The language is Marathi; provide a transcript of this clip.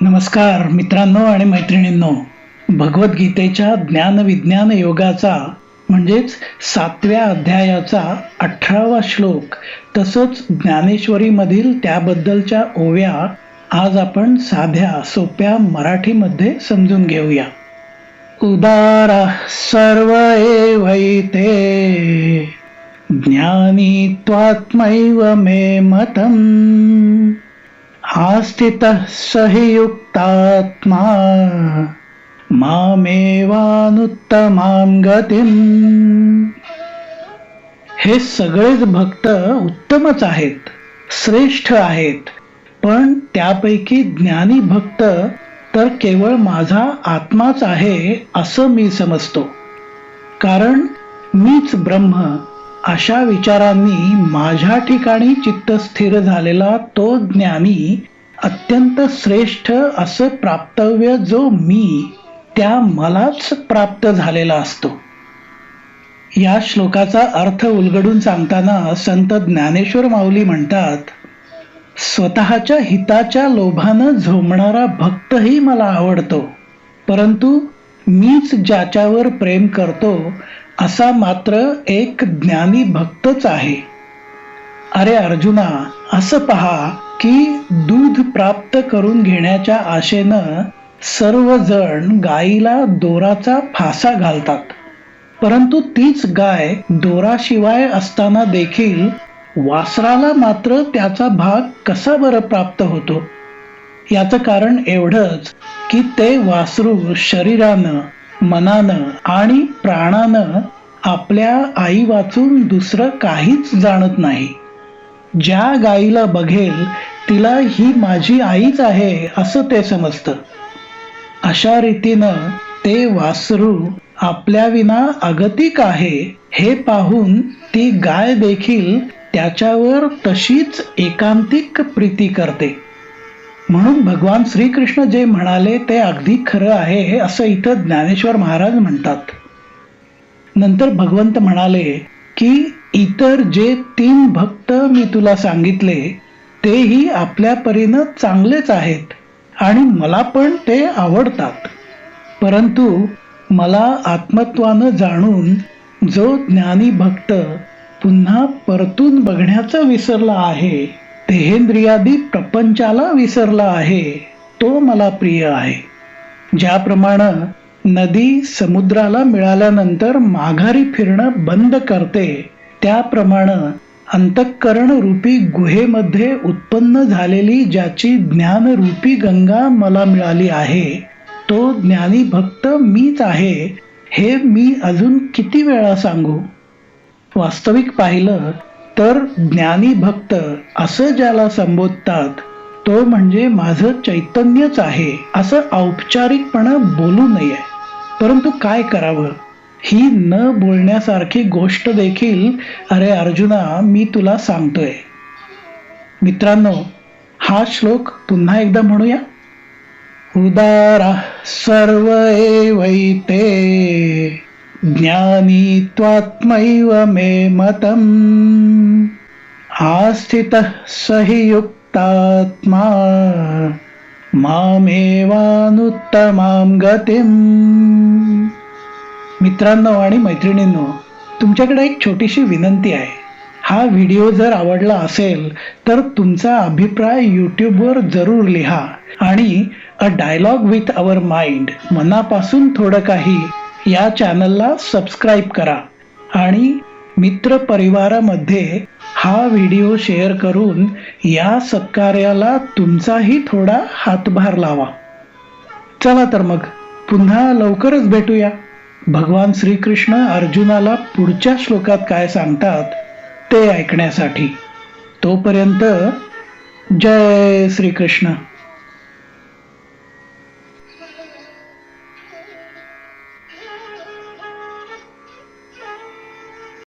नमस्कार मित्रांनो आणि मैत्रिणींनो भगवद्गीतेच्या ज्ञानविज्ञान योगाचा म्हणजेच सातव्या अध्यायाचा अठरावा श्लोक तसंच ज्ञानेश्वरीमधील त्याबद्दलच्या ओव्या आज आपण साध्या सोप्या मराठीमध्ये समजून घेऊया. उदारा सर्व वैते ज्ञानी त्वात्मैव मे मतम। आस्थितः सहयुक्तात्मा हि मामेवानुत्तमां हे सगळेच भक्त उत्तमच आहेत श्रेष्ठ आहेत पण त्यापैकी ज्ञानी भक्त तर केवळ माझा आत्माच आहे असं मी समजतो. कारण मीच ब्रह्म अशा विचारांनी माझ्या ठिकाणी चित्त स्थिर झालेला तो ज्ञानी अत्यंत श्रेष्ठ असं प्राप्तव्य जो मी त्या मलाच प्राप्त झालेला असतो. या श्लोकाचा अर्थ उलगडून सांगताना संत ज्ञानेश्वर माऊली म्हणतात स्वतःच्या हिताच्या लोभानं झोमणारा भक्तही मला आवडतो परंतु मीच ज्याच्यावर प्रेम करतो असा मात्र एक ज्ञानी भक्तच आहे. अरे अर्जुना असं पहा की दूध प्राप्त करून घेण्याच्या आशेनं सर्वजण गाईला दोराचा फासा घालतात. परंतु तीच गाय दोराशिवाय असताना देखील वासराला मात्र त्याचा भाग कसा बरं प्राप्त होतो? याचं कारण एवढंच की ते वासरू शरीरानं मनानं आणि प्राणानं आपल्या आई वाचून दुसरं काहीच जाणत नाही. ज्या गाईला बघेल तिला ही माझी आईच आहे असं ते समजतं. अशा रीतीनं ते वासरू आपल्या विना अगतिक आहे हे पाहून ती गाय देखील त्याच्यावर तशीच एकांतिक प्रीती करते. म्हणून भगवान श्रीकृष्ण जे म्हणाले ते अगदी खरं आहे असं इथं ज्ञानेश्वर महाराज म्हणतात. नंतर भगवंत म्हणाले की इतर जे तीन भक्त मी तुला सांगितले तेही आपल्या परीनं चांगलेच आहेत आणि मला पण ते आवडतात. परंतु मला आत्मत्वानं जाणून जो ज्ञानी भक्त पुन्हा परतून बघण्याचं विसरला आहे देहेंद्रियादी प्रपंचाला विसरला आहे. तो मला प्रिय आहे. ज्याप्रमाणे नदी समुद्राला मिळाल्यानंतर माघारी फिरणं बंद करते त्याप्रमाणे अंतःकरण रूपी गुहेमध्ये उत्पन्न झालेली ज्याची ज्ञानरूपी गंगा मला मिळाली आहे तो ज्ञानी भक्त मीच आहे हे मी अजून किती वेळा सांगू? वास्तविक पाहिलं तर ज्ञानी भक्त असं ज्याला संबोधतात तो म्हणजे माझं चैतन्यच आहे असं औपचारिकपणा बोलू नये. परंतु काय करावं? ही न बोलण्यासारखी गोष्ट देखील अरे अर्जुना मी तुला सांगतोय. मित्रांनो हा श्लोक पुन्हा एकदा म्हणूया. उदारा सर्व ते ज्ञानी त्वात्मैव मे मतम्। आस्थितः स हि युक्तात्मा। मामेवानुत्तमां गतिम्। मित्रांनो आणि मैत्रिणींनो तुमच्याकडे एक छोटीशी विनंती आहे. हा व्हिडिओ जर आवडला असेल तर तुमचा अभिप्राय यूट्यूबवर जरूर लिहा. आणि a dialogue with our mind मनापासून थोडं काही या चॅनलला सबस्क्राईब करा आणि मित्र परिवारामध्ये हा व्हिडिओ शेअर करून या सत्कार्याला तुमचाही थोडा हातभार लावा. चला तर मग पुन्हा लवकरच भेटूया. भगवान श्रीकृष्ण अर्जुनाला पुढच्या श्लोकात काय सांगतात ते ऐकण्यासाठी. तोपर्यंत जय श्रीकृष्ण.